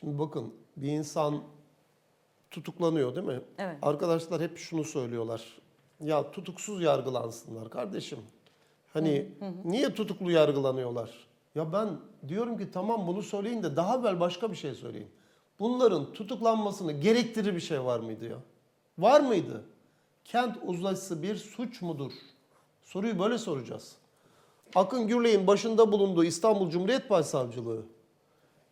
Şimdi bakın bir insan tutuklanıyor değil mi? Evet. Arkadaşlar hep şunu söylüyorlar. Ya tutuksuz yargılansınlar kardeşim. Hani niye tutuklu yargılanıyorlar? Ya ben diyorum ki tamam bunu söyleyin de daha evvel başka bir şey söyleyin. Bunların tutuklanmasını gerektirir bir şey var mıydı ya? Var mıydı? Kent uzlaşısı bir suç mudur? Soruyu böyle soracağız. Akın Gürley'in başında bulunduğu İstanbul Cumhuriyet Başsavcılığı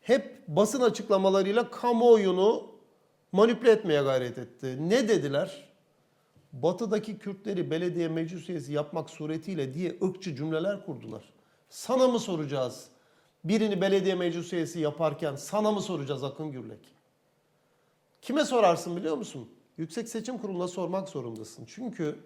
hep basın açıklamalarıyla kamuoyunu manipüle etmeye gayret etti. Ne dediler? Batıdaki Kürtleri belediye meclis üyesi yapmak suretiyle diye ırkçı cümleler kurdular. Sana mı soracağız? Birini belediye meclis üyesi yaparken sana mı soracağız Akın Gürlek? Kime sorarsın biliyor musun? Yüksek Seçim Kurulu'na sormak zorundasın. Çünkü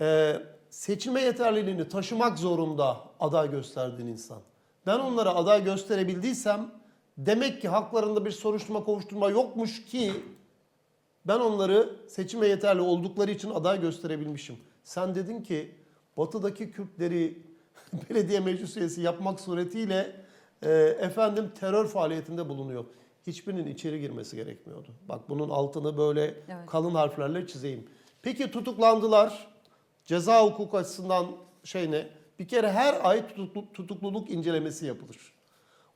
e, seçilme yeterliliğini taşımak zorunda aday gösterdiğin insan. Ben onlara aday gösterebildiysem demek ki haklarında bir soruşturma kovuşturma yokmuş ki ben onları seçime yeterli oldukları için aday gösterebilmişim. Sen dedin ki batıdaki Kürtleri belediye meclis üyesi yapmak suretiyle e, efendim terör faaliyetinde bulunuyor. Hiçbirinin içeri girmesi gerekmiyordu. Bak bunun altını böyle Evet. kalın harflerle çizeyim. Peki tutuklandılar. Ceza hukuku açısından şey ne? Bir kere her ay tutuklu- tutukluluk incelemesi yapılır.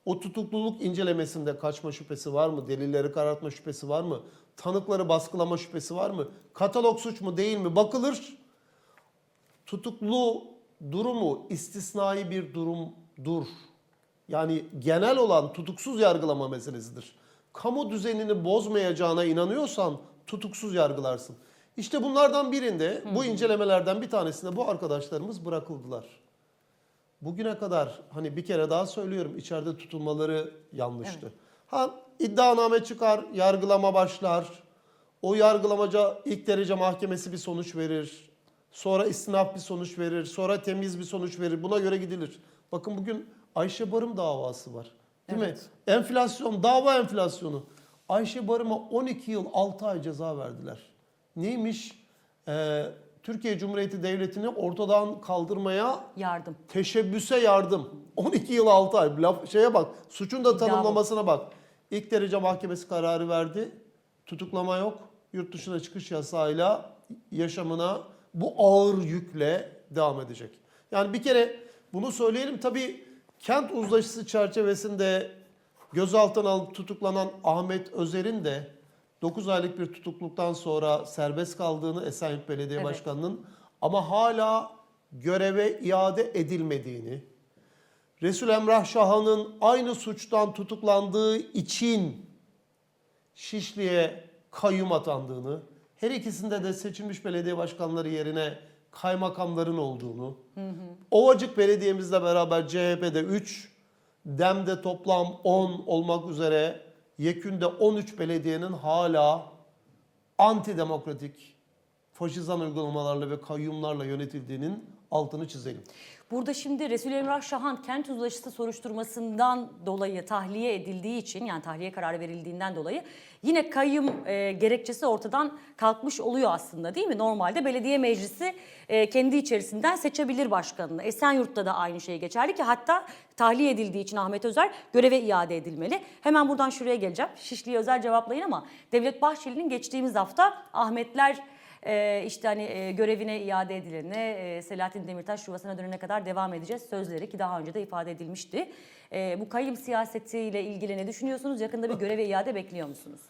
O tutukluluk incelemesinde kaçma şüphesi var mı? Delilleri karartma şüphesi var mı? Tanıkları baskılama şüphesi var mı? Katalog suç mu değil mi? Bakılır. Tutuklu durumu istisnai bir durumdur. Yani genel olan tutuksuz yargılama meselesidir. Kamu düzenini bozmayacağına inanıyorsan tutuksuz yargılarsın. İşte bunlardan birinde bu incelemelerden bir tanesinde bu arkadaşlarımız bırakıldılar. Bugüne kadar hani bir kere daha söylüyorum içeride tutulmaları yanlıştı. Ha iddianame çıkar, yargılama başlar. O yargılamaca ilk derece mahkemesi bir sonuç verir. Sonra istinaf bir sonuç verir. Sonra temiz bir sonuç verir. Buna göre gidilir. Bakın bugün Ayşe Barım davası var. Değil mi? Enflasyon, dava enflasyonu. Ayşe Barım'a 12 yıl 6 ay ceza verdiler. Neymiş? Ee, Türkiye Cumhuriyeti Devleti'ni ortadan kaldırmaya Yardım. teşebbüse yardım. 12 yıl 6 ay. Laf, şeye bak. Suçun da tanımlamasına bak. İlk derece mahkemesi kararı verdi. Tutuklama yok. Yurt dışına çıkış yasağıyla yaşamına bu ağır yükle devam edecek. Yani bir kere bunu söyleyelim. Tabii kent uzlaşısı çerçevesinde gözaltına alınıp tutuklanan Ahmet Özer'in de 9 aylık bir tutukluktan sonra serbest kaldığını Esenyurt Belediye Evet. Başkanı'nın ama hala göreve iade edilmediğini, Resul Emrah Şahan'ın aynı suçtan tutuklandığı için Şişli'ye kayyum atandığını, her ikisinde de seçilmiş belediye başkanları yerine kaymakamların olduğunu, Ovacık Belediye'mizle beraber CHP'de 3, DEM'de toplam 10 olmak üzere yekünde 13 belediyenin hala antidemokratik, faşizan uygulamalarla ve kayyumlarla yönetildiğinin altını çizelim. Burada şimdi Resul Emrah Şahan kent uzlaşısı soruşturmasından dolayı tahliye edildiği için yani tahliye kararı verildiğinden dolayı yine kayyum e, gerekçesi ortadan kalkmış oluyor aslında değil mi? Normalde belediye meclisi e, kendi içerisinden seçebilir başkanını. Esenyurt'ta da aynı şey geçerli ki hatta tahliye edildiği için Ahmet Özer göreve iade edilmeli. Hemen buradan şuraya geleceğim. Şişli'ye özel cevaplayın ama Devlet Bahçeli'nin geçtiğimiz hafta Ahmetler ee, işte hani e, görevine iade edilene, e, Selahattin Demirtaş yuvasına dönene kadar devam edeceğiz sözleri ki daha önce de ifade edilmişti. Ee, bu kayyum siyasetiyle ilgili ne düşünüyorsunuz? Yakında bir göreve iade bekliyor musunuz?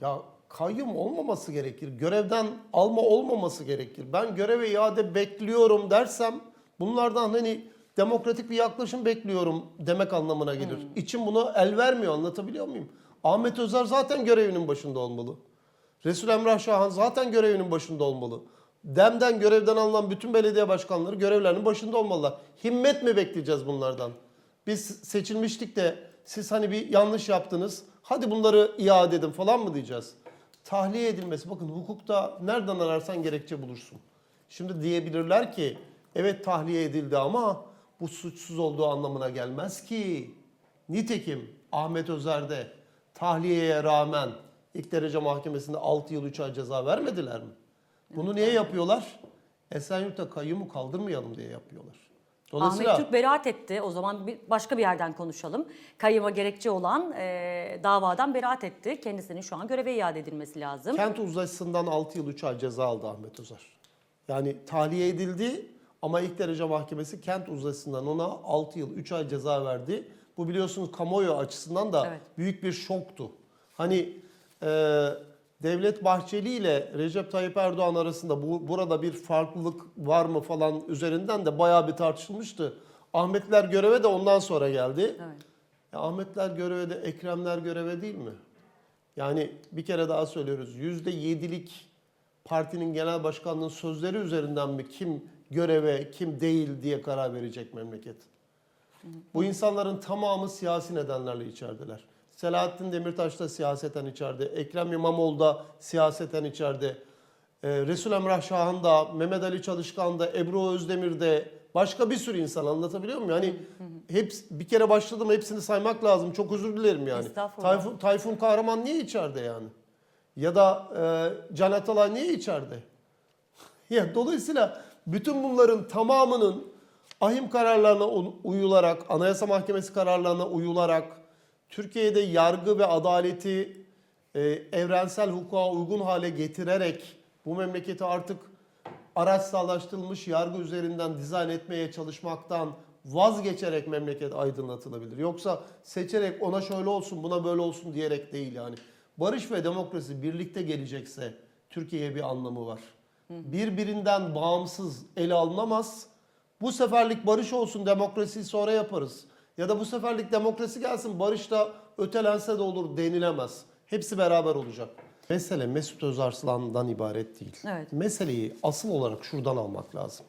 Ya kayyum olmaması gerekir. Görevden alma olmaması gerekir. Ben göreve iade bekliyorum dersem bunlardan hani demokratik bir yaklaşım bekliyorum demek anlamına gelir. İçim buna el vermiyor anlatabiliyor muyum? Ahmet Özer zaten görevinin başında olmalı. Resul Emrah Şahan zaten görevinin başında olmalı. DEM'den görevden alınan bütün belediye başkanları görevlerinin başında olmalılar. Himmet mi bekleyeceğiz bunlardan? Biz seçilmiştik de siz hani bir yanlış yaptınız. Hadi bunları iade edin falan mı diyeceğiz? Tahliye edilmesi. Bakın hukukta nereden ararsan gerekçe bulursun. Şimdi diyebilirler ki evet tahliye edildi ama bu suçsuz olduğu anlamına gelmez ki. Nitekim Ahmet Özer'de tahliyeye rağmen ilk derece mahkemesinde 6 yıl 3 ay ceza vermediler mi? Bunu niye yapıyorlar? Esenyurt'ta kayyumu kaldırmayalım diye yapıyorlar. Ahmet Türk beraat etti. O zaman bir, başka bir yerden konuşalım. Kayyıma gerekçe olan e, davadan beraat etti. Kendisinin şu an göreve iade edilmesi lazım. Kent uzlaşısından 6 yıl 3 ay ceza aldı Ahmet Özer. Yani tahliye edildi ama ilk derece mahkemesi kent uzlaşısından ona 6 yıl 3 ay ceza verdi. Bu biliyorsunuz kamuoyu açısından da Evet. büyük bir şoktu. Hani Devlet Bahçeli ile Recep Tayyip Erdoğan arasında bu burada bir farklılık var mı falan üzerinden de bayağı bir tartışılmıştı. Ahmetler göreve de ondan sonra geldi. Evet. Ya Ahmetler göreve de Ekremler göreve değil mi? Yani bir kere daha söylüyoruz. Yüzde yedilik partinin genel başkanlığının sözleri üzerinden mi kim göreve kim değil diye karar verecek memleket? Bu insanların tamamı siyasi nedenlerle içerideler. Selahattin Demirtaş da siyaseten içeride, Ekrem İmamoğlu da siyaseten içeride, ee, Resul Emrah Şahan da, Mehmet Ali Çalışkan da, Ebru Özdemir de, başka bir sürü insan anlatabiliyor muyum? Yani hepsi, bir kere başladım hepsini saymak lazım. Çok özür dilerim yani. Tayfun, Tayfun Kahraman niye içeride yani? Ya da e, Can Atalay niye içeride? Ya dolayısıyla bütün bunların tamamının ahim kararlarına uyularak, Anayasa Mahkemesi kararlarına uyularak, Türkiye'de yargı ve adaleti e, evrensel hukuka uygun hale getirerek bu memleketi artık araçsallaştırılmış yargı üzerinden dizayn etmeye çalışmaktan vazgeçerek memleket aydınlatılabilir. Yoksa seçerek ona şöyle olsun buna böyle olsun diyerek değil yani. Barış ve demokrasi birlikte gelecekse Türkiye'ye bir anlamı var. Birbirinden bağımsız ele alınamaz. Bu seferlik barış olsun demokrasiyi sonra yaparız. Ya da bu seferlik demokrasi gelsin barış da ötelense de olur denilemez. Hepsi beraber olacak. Mesele Mesut Özarslan'dan ibaret değil. Evet. Meseleyi asıl olarak şuradan almak lazım.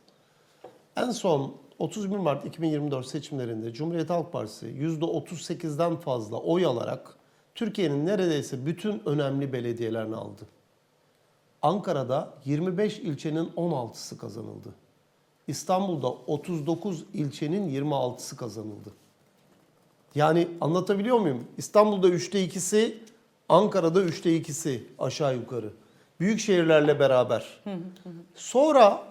En son 31 Mart 2024 seçimlerinde Cumhuriyet Halk Partisi %38'den fazla oy alarak Türkiye'nin neredeyse bütün önemli belediyelerini aldı. Ankara'da 25 ilçenin 16'sı kazanıldı. İstanbul'da 39 ilçenin 26'sı kazanıldı. Yani anlatabiliyor muyum? İstanbul'da 3'te 2'si, Ankara'da 3'te 2'si aşağı yukarı. Büyük şehirlerle beraber. Sonra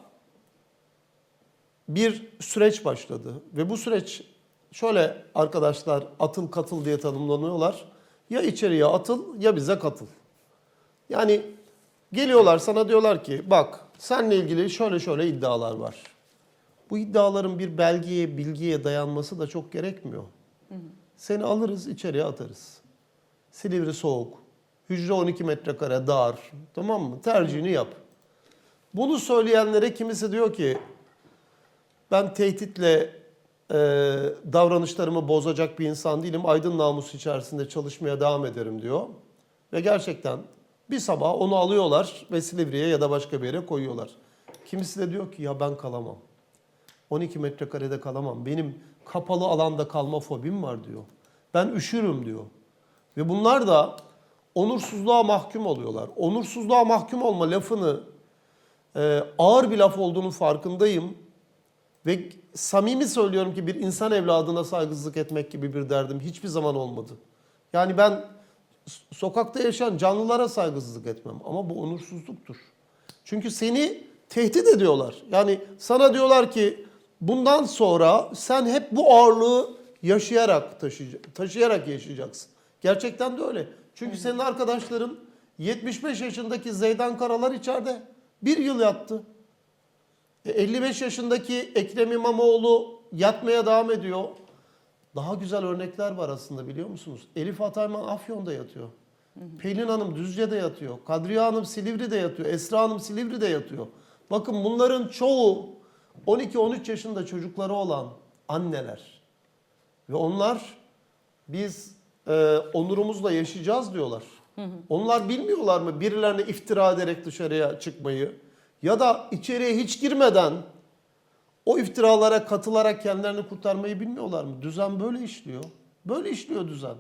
bir süreç başladı ve bu süreç şöyle arkadaşlar atıl katıl diye tanımlanıyorlar. Ya içeriye atıl ya bize katıl. Yani geliyorlar sana diyorlar ki bak seninle ilgili şöyle şöyle iddialar var. Bu iddiaların bir belgeye, bilgiye dayanması da çok gerekmiyor. Seni alırız içeriye atarız. Silivri soğuk, hücre 12 metrekare dar, tamam mı? Tercihini yap. Bunu söyleyenlere kimisi diyor ki ben tehditle e, davranışlarımı bozacak bir insan değilim. Aydın namus içerisinde çalışmaya devam ederim diyor. Ve gerçekten bir sabah onu alıyorlar ve Silivri'ye ya da başka bir yere koyuyorlar. Kimisi de diyor ki ya ben kalamam. 12 metrekarede kalamam. Benim kapalı alanda kalma fobim var diyor. Ben üşürüm diyor. Ve bunlar da onursuzluğa mahkum oluyorlar. Onursuzluğa mahkum olma lafını e, ağır bir laf olduğunu farkındayım. Ve samimi söylüyorum ki bir insan evladına saygısızlık etmek gibi bir derdim hiçbir zaman olmadı. Yani ben sokakta yaşayan canlılara saygısızlık etmem ama bu onursuzluktur. Çünkü seni tehdit ediyorlar. Yani sana diyorlar ki bundan sonra sen hep bu ağırlığı yaşayarak taşıyacaksın, taşıyarak yaşayacaksın. Gerçekten de öyle. Çünkü senin arkadaşların 75 yaşındaki Zeydan Karalar içeride bir yıl yattı. E, 55 yaşındaki Ekrem İmamoğlu yatmaya devam ediyor. Daha güzel örnekler var aslında biliyor musunuz? Elif Atayman Afyon'da yatıyor. Pelin Hanım Düzce'de yatıyor. Kadriye Hanım Silivri'de yatıyor. Esra Hanım Silivri'de yatıyor. Bakın bunların çoğu 12-13 yaşında çocukları olan anneler. Ve onlar biz e, onurumuzla yaşayacağız diyorlar. Onlar bilmiyorlar mı birilerine iftira ederek dışarıya çıkmayı? Ya da içeriye hiç girmeden o iftiralara katılarak kendilerini kurtarmayı bilmiyorlar mı? Düzen böyle işliyor. Böyle işliyor düzen.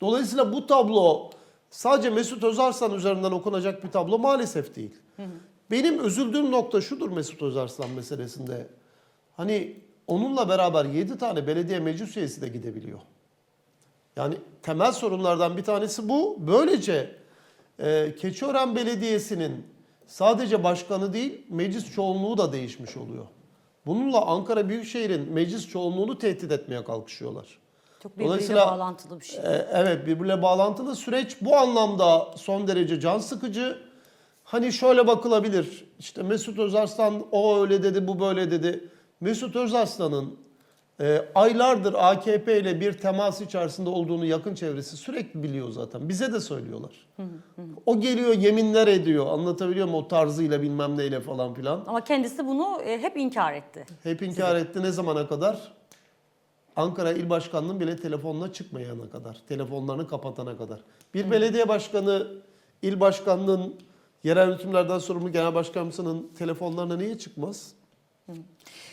Dolayısıyla bu tablo sadece Mesut Özarslan üzerinden okunacak bir tablo maalesef değil. Benim üzüldüğüm nokta şudur Mesut Özarslan meselesinde. Hani onunla beraber 7 tane belediye meclis üyesi de gidebiliyor. Yani temel sorunlardan bir tanesi bu. Böylece e, Keçiören Belediyesi'nin sadece başkanı değil meclis çoğunluğu da değişmiş oluyor. Bununla Ankara Büyükşehir'in meclis çoğunluğunu tehdit etmeye kalkışıyorlar. Çok birbiriyle bağlantılı bir şey. Ee, Evet birbirle bağlantılı süreç bu anlamda son derece can sıkıcı. Hani şöyle bakılabilir. İşte Mesut Özarslan o öyle dedi bu böyle dedi. Mesut Özarslan'ın e, aylardır AKP ile bir temas içerisinde olduğunu yakın çevresi sürekli biliyor zaten. Bize de söylüyorlar. O geliyor yeminler ediyor. Anlatabiliyor muyum o tarzıyla bilmem neyle falan filan. Ama kendisi bunu e, hep inkar etti. Hep inkar etti ne zamana kadar? Ankara İl Başkanı'nın bile telefonuna çıkmayana kadar. Telefonlarını kapatana kadar. Bir belediye başkanı il başkanının yerel yönetimlerden sorumlu genel başkanımsının telefonlarına niye çıkmaz?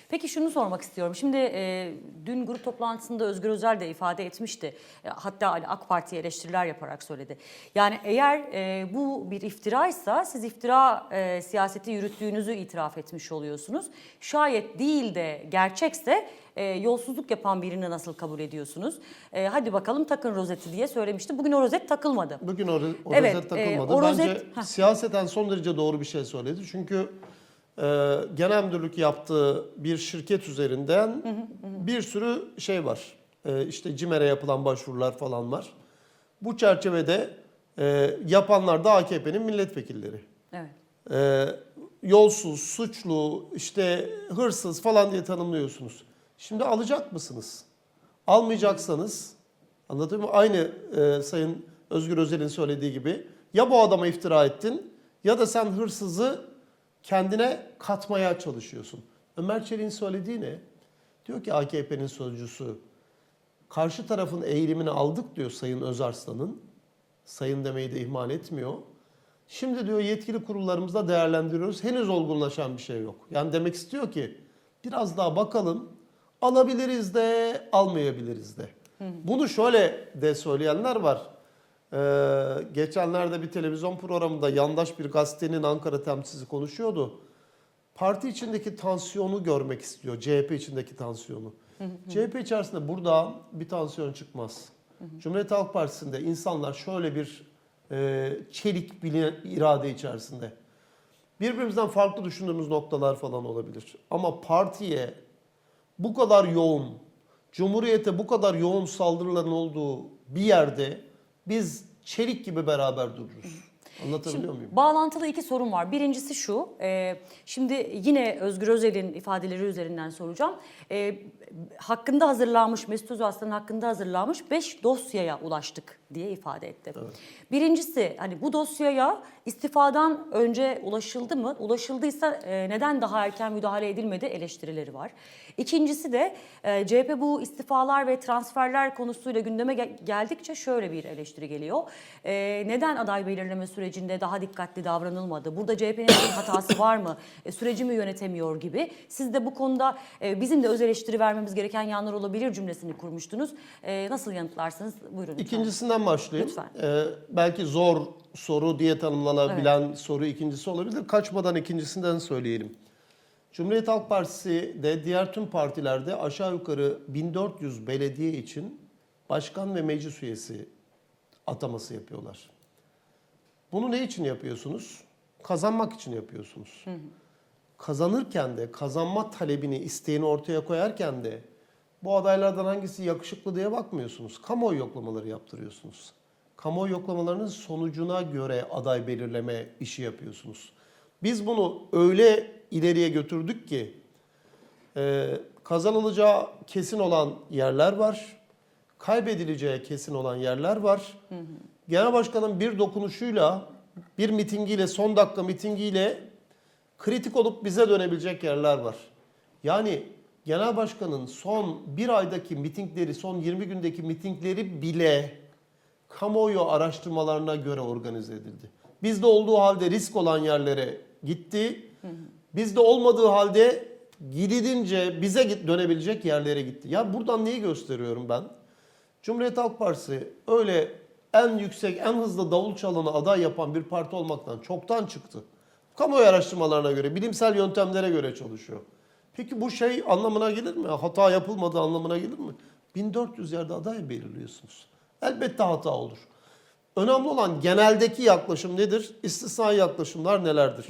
Peki şunu sormak istiyorum. Şimdi e, dün grup toplantısında Özgür Özel de ifade etmişti. E, hatta hani AK Parti'ye eleştiriler yaparak söyledi. Yani eğer e, bu bir iftiraysa siz iftira e, siyaseti yürüttüğünüzü itiraf etmiş oluyorsunuz. Şayet değil de gerçekse e, yolsuzluk yapan birini nasıl kabul ediyorsunuz? E, hadi bakalım takın rozeti diye söylemişti. Bugün o rozet takılmadı. Bugün o, o Evet, rozet e, takılmadı. o Bence rozet- siyaseten son derece doğru bir şey söyledi. Çünkü e, genel müdürlük yaptığı bir şirket üzerinden bir sürü şey var. E, işte CİMER'e yapılan başvurular falan var. Bu çerçevede e, yapanlar da AKP'nin milletvekilleri. Evet. E, yolsuz, suçlu, işte hırsız falan diye tanımlıyorsunuz. Şimdi alacak mısınız? Almayacaksanız, anladın mı? Aynı e, Sayın Özgür Özel'in söylediği gibi ya bu adama iftira ettin ya da sen hırsızı kendine katmaya çalışıyorsun. Ömer Çelik'in söylediği ne? Diyor ki AKP'nin sözcüsü, karşı tarafın eğilimini aldık diyor Sayın Özarslan'ın. Sayın demeyi de ihmal etmiyor. Şimdi diyor yetkili kurullarımızda değerlendiriyoruz. Henüz olgunlaşan bir şey yok. Yani demek istiyor ki biraz daha bakalım. Alabiliriz de almayabiliriz de. Bunu şöyle de söyleyenler var. Ee, geçenlerde bir televizyon programında yandaş bir gazetenin Ankara temsilcisi konuşuyordu. Parti içindeki tansiyonu görmek istiyor. CHP içindeki tansiyonu. CHP içerisinde burada bir tansiyon çıkmaz. Cumhuriyet Halk Partisi'nde insanlar şöyle bir e, çelik bile irade içerisinde. Birbirimizden farklı düşündüğümüz noktalar falan olabilir. Ama partiye bu kadar yoğun, Cumhuriyete bu kadar yoğun saldırıların olduğu bir yerde biz çelik gibi beraber dururuz. Anlatabiliyor muyum? Bağlantılı iki sorun var. Birincisi şu, e, şimdi yine Özgür Özel'in ifadeleri üzerinden soracağım. E, hakkında hazırlanmış, Mesut Özarslan'ın hakkında hazırlanmış 5 dosyaya ulaştık diye ifade etti. Birincisi hani bu dosyaya istifadan önce ulaşıldı mı? Ulaşıldıysa e, neden daha erken müdahale edilmedi eleştirileri var. İkincisi de e, CHP bu istifalar ve transferler konusuyla gündeme gel- geldikçe şöyle bir eleştiri geliyor. E, neden aday belirleme sürecinde daha dikkatli davranılmadı? Burada CHP'nin bir hatası var mı? E, süreci mi yönetemiyor gibi. Siz de bu konuda e, bizim de öz eleştiri vermemiz gereken yanlar olabilir cümlesini kurmuştunuz. E, nasıl yanıtlarsınız? Buyurun. lütfen. İkincisinden başlayayım. Lütfen. Ee, belki zor soru diye tanımlanabilen soru ikincisi olabilir. Kaçmadan ikincisinden söyleyelim. Cumhuriyet Halk Partisi de diğer tüm partilerde aşağı yukarı 1400 belediye için başkan ve meclis üyesi ataması yapıyorlar. Bunu ne için yapıyorsunuz? Kazanmak için yapıyorsunuz. Kazanırken de kazanma talebini, isteğini ortaya koyarken de bu adaylardan hangisi yakışıklı diye bakmıyorsunuz. Kamuoyu yoklamaları yaptırıyorsunuz. Kamuoyu yoklamalarının sonucuna göre aday belirleme işi yapıyorsunuz. Biz bunu öyle ileriye götürdük ki e, kazanılacağı kesin olan yerler var. Kaybedileceği kesin olan yerler var. Genel Başkan'ın bir dokunuşuyla, bir mitingiyle, son dakika mitingiyle kritik olup bize dönebilecek yerler var. Yani Genel Başkan'ın son bir aydaki mitingleri, son 20 gündeki mitingleri bile kamuoyu araştırmalarına göre organize edildi. Bizde olduğu halde risk olan yerlere gitti. Bizde olmadığı halde gididince bize dönebilecek yerlere gitti. Ya buradan neyi gösteriyorum ben? Cumhuriyet Halk Partisi öyle en yüksek, en hızlı davul çalanı aday yapan bir parti olmaktan çoktan çıktı. Kamuoyu araştırmalarına göre, bilimsel yöntemlere göre çalışıyor. Peki bu şey anlamına gelir mi? Hata yapılmadığı anlamına gelir mi? 1400 yerde aday belirliyorsunuz. Elbette hata olur. Önemli olan geneldeki yaklaşım nedir? İstisnai yaklaşımlar nelerdir?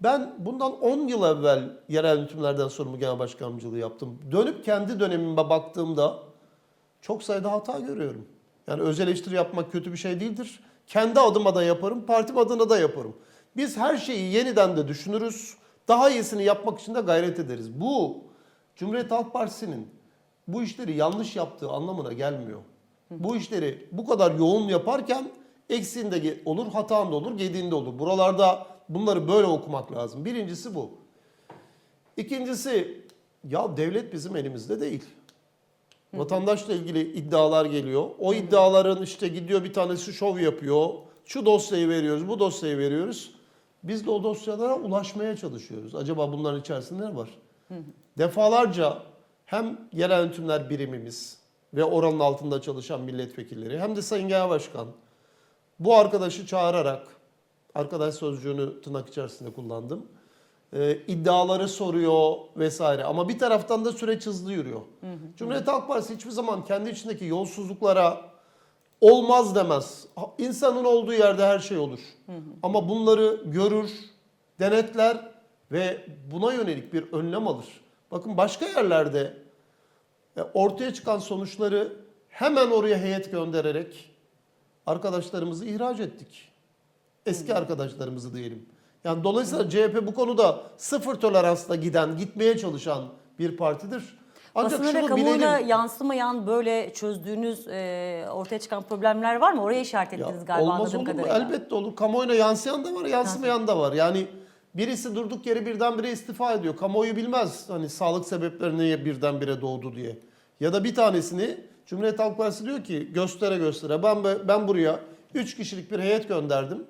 Ben bundan 10 yıl evvel yerel yönetimlerden sorumlu genel başkanımcılığı yaptım. Dönüp kendi dönemime baktığımda çok sayıda hata görüyorum. Yani öz eleştiri yapmak kötü bir şey değildir. Kendi adıma da yaparım, partim adına da yaparım. Biz her şeyi yeniden de düşünürüz. Daha iyisini yapmak için de gayret ederiz. Bu Cumhuriyet Halk Partisi'nin bu işleri yanlış yaptığı anlamına gelmiyor. Bu işleri bu kadar yoğun yaparken eksiğinde olur, hatanda olur, gediğinde olur. Buralarda bunları böyle okumak lazım. Birincisi bu. İkincisi ya devlet bizim elimizde değil. Vatandaşla ilgili iddialar geliyor. O iddiaların işte gidiyor bir tanesi şov yapıyor. Şu dosyayı veriyoruz, bu dosyayı veriyoruz. Biz de o dosyalara ulaşmaya çalışıyoruz. Acaba bunların içerisinde ne var? Defalarca hem yerel yönetimler birimimiz ve oranın altında çalışan milletvekilleri hem de Sayın Genel Başkan bu arkadaşı çağırarak, arkadaş sözcüğünü tırnak içerisinde kullandım, e, iddiaları soruyor vesaire. Ama bir taraftan da süreç hızlı yürüyor. Cumhuriyet Halk Partisi hiçbir zaman kendi içindeki yolsuzluklara olmaz demez. İnsanın olduğu yerde her şey olur. Ama bunları görür, denetler ve buna yönelik bir önlem alır. Bakın başka yerlerde e, ortaya çıkan sonuçları hemen oraya heyet göndererek arkadaşlarımızı ihraç ettik. Eski arkadaşlarımızı diyelim. Yani dolayısıyla CHP bu konuda sıfır toleransla giden, gitmeye çalışan bir partidir. Ancak Basına ve şunu kamuoyuna bilelim. yansımayan böyle çözdüğünüz e, ortaya çıkan problemler var mı? Oraya işaret Ya, ettiniz galiba olmaz anladığım olur mu? kadarıyla. Elbette olur. Kamuoyuna yansıyan da var, yansımayan da var. Yani birisi durduk yere birdenbire istifa ediyor. Kamuoyu bilmez hani sağlık sebepleri niye birdenbire doğdu diye. Ya da bir tanesini Cumhuriyet Halk Partisi diyor ki göstere göstere ben ben buraya 3 kişilik bir heyet gönderdim.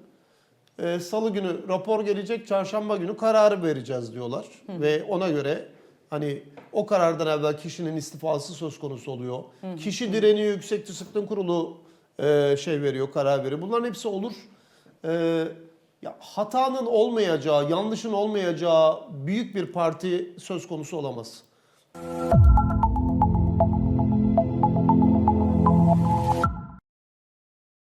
Ee, Salı günü rapor gelecek, çarşamba günü kararı vereceğiz diyorlar. Ve ona göre hani o karardan evvel kişinin istifası söz konusu oluyor. Kişi direniyor, Yüksek Disiplin Kurulu e, şey veriyor, karar veriyor. Bunların hepsi olur. Ee, ya hatanın olmayacağı, yanlışın olmayacağı büyük bir parti söz konusu olamaz.